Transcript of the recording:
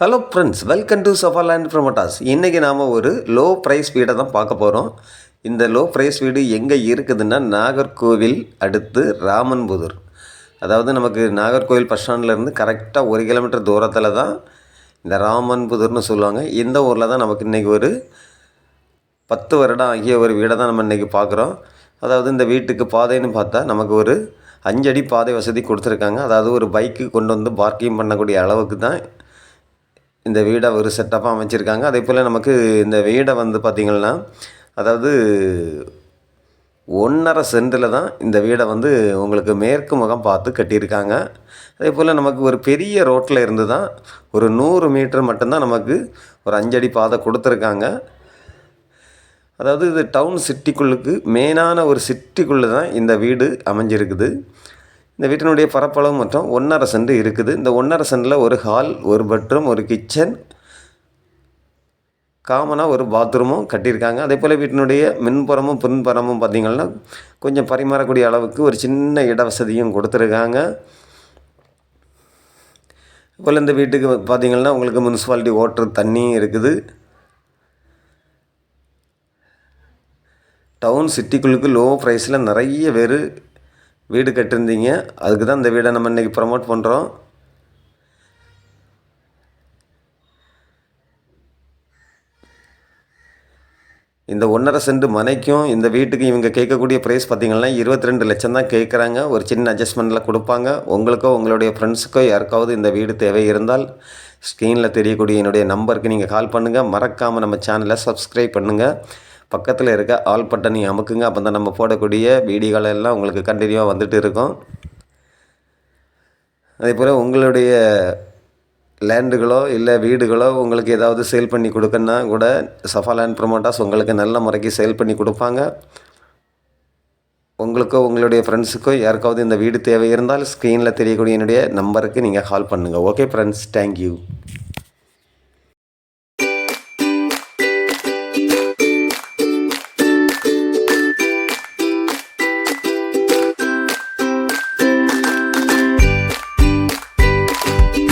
Hello friends welcome to Safa land promoters இன்றைக்கி நாம் ஒரு லோ ப்ரைஸ் வீடை தான் பார்க்க போகிறோம் இந்த லோ ப்ரைஸ் வீடு எங்கே இருக்குதுன்னா நாகர்கோவில் அடுத்து ராமன்புதூர். அதாவது நமக்கு நாகர்கோவில் பஸ் ஸ்டாண்ட்லேருந்து கரெக்டாக ஒரு கிலோமீட்டர் தூரத்தில் தான் இந்த ராமன்புதூர்னு சொல்லுவாங்க. இந்த ஊரில் தான் நமக்கு இன்றைக்கி ஒரு பத்து வருடம் ஆகிய ஒரு வீடை தான் நம்ம இன்றைக்கி பார்க்குறோம். அதாவது இந்த வீட்டுக்கு பாதைன்னு பார்த்தா நமக்கு ஒரு அஞ்சடி பாதை வசதி கொடுத்துருக்காங்க. அதாவது ஒரு பைக்கு கொண்டு வந்து பார்க்கிங் பண்ணக்கூடிய அளவுக்கு தான் இந்த வீடை ஒரு செட்டப்பாக அமைச்சிருக்காங்க. அதே போல் நமக்கு இந்த வீடை வந்து பார்த்திங்கன்னா அதாவது ஒன்றரை சென்டில் தான் இந்த வீடை வந்து உங்களுக்கு மேற்கு முகம் பார்த்து கட்டியிருக்காங்க. அதே போல் நமக்கு ஒரு பெரிய ரோட்டில் இருந்து தான் ஒரு நூறு மீட்டர் மட்டும்தான் நமக்கு ஒரு அஞ்சடி பாதை கொடுத்துருக்காங்க. அதாவது இது டவுன் சிட்டிக்குள்ளுக்கு மெயினான ஒரு சிட்டிக்குள்ளே தான் இந்த வீடு அமைஞ்சிருக்குது. இந்த வீட்டினுடைய பரப்பளவு மற்றும் ஒன்றரை சென்ட் இருக்குது. இந்த ஒன்றரை சென்டில் ஒரு ஹால் ஒரு பெட்ரூம் ஒரு கிச்சன் காமனாக ஒரு பாத்ரூமும் கட்டியிருக்காங்க. அதே போல் வீட்டினுடைய மின்புறமும் பின்புறமும் பார்த்திங்கன்னா கொஞ்சம் பரிமாறக்கூடிய அளவுக்கு ஒரு சின்ன இட வசதியும் கொடுத்துருக்காங்க போல் இந்த வீட்டுக்கு பார்த்திங்கன்னா உங்களுக்கு முனிசிபாலிட்டி ஓட்டர் தண்ணியும் இருக்குது. டவுன் சிட்டிக்குள்ளுக்கு லோ ப்ரைஸில் நிறைய பேர் வீடு கட்டிருந்தீங்க அதுக்கு தான் இந்த வீடை நம்ம இன்றைக்கி ப்ரமோட் பண்ணுறோம் இந்த ஒன்றரை சென்ட் மனைக்கும் இந்த வீட்டுக்கு இவங்க கேட்கக்கூடிய ப்ரைஸ் பார்த்திங்கன்னா இருபத்தி ரெண்டு லட்சம் தான் கேட்குறாங்க. ஒரு சின்ன அட்ஜஸ்ட்மெண்ட்டில் கொடுப்பாங்க. உங்களுக்கோ உங்களுடைய ஃப்ரெண்ட்ஸுக்கோ யாருக்காவது இந்த வீடு தேவை இருந்தால் ஸ்க்ரீனில் தெரியக்கூடிய என்னுடைய நம்பருக்கு நீங்கள் கால் பண்ணுங்கள் மறக்காமல் நம்ம சேனலை சப்ஸ்கிரைப் பண்ணுங்கள் பக்கத்தில் இருக்க ஆல் பட்டனை அமுக்குங்க. அப்போ தான் நம்ம போடக்கூடிய வீடியோகள் எல்லாம் உங்களுக்கு கண்டினியூவாக வந்துட்டு இருக்கும். அதே போல் உங்களுடைய லேண்டுகளோ இல்லை வீடுகளோ உங்களுக்கு ஏதாவது சேல் பண்ணி கொடுக்கணுன்னா கூட சஃபா லேண்ட் ப்ரொமோட்டர்ஸ் உங்களுக்கு நல்ல முறைக்கு சேல் பண்ணி கொடுப்பாங்க. உங்களுக்கோ உங்களுடைய ஃப்ரெண்ட்ஸுக்கோ யாருக்காவது இந்த வீடு தேவை இருந்தால் ஸ்க்ரீனில் தெரியக்கூடிய என்னுடைய நம்பருக்கு நீங்கள் கால் பண்ணுங்கள் ஓகே ஃப்ரெண்ட்ஸ் தேங்க்யூ